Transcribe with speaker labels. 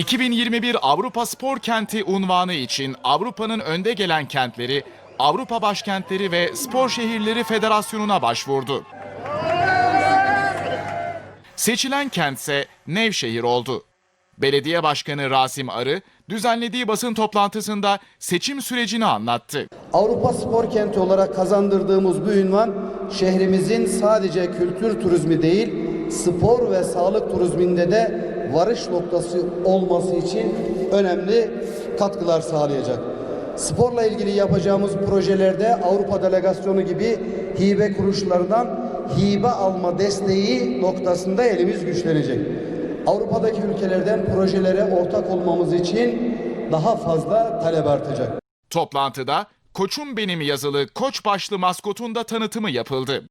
Speaker 1: 2021 Avrupa Spor Kenti unvanı için Avrupa'nın önde gelen kentleri, Avrupa Başkentleri ve Spor Şehirleri Federasyonu'na başvurdu. Seçilen kentse Nevşehir oldu. Belediye Başkanı Rasim Arı düzenlediği basın toplantısında seçim sürecini anlattı.
Speaker 2: Avrupa Spor Kenti olarak kazandırdığımız bu ünvan şehrimizin sadece kültür turizmi değil, spor ve sağlık turizminde de varış noktası olması için önemli katkılar sağlayacak. Sporla ilgili yapacağımız projelerde Avrupa Delegasyonu gibi hibe kuruluşlarından hibe alma desteği noktasında elimiz güçlenecek. Avrupa'daki ülkelerden projelere ortak olmamız için daha fazla talep artacak.
Speaker 1: Toplantıda Koçum Benim yazılı koç başlı maskotun da tanıtımı yapıldı.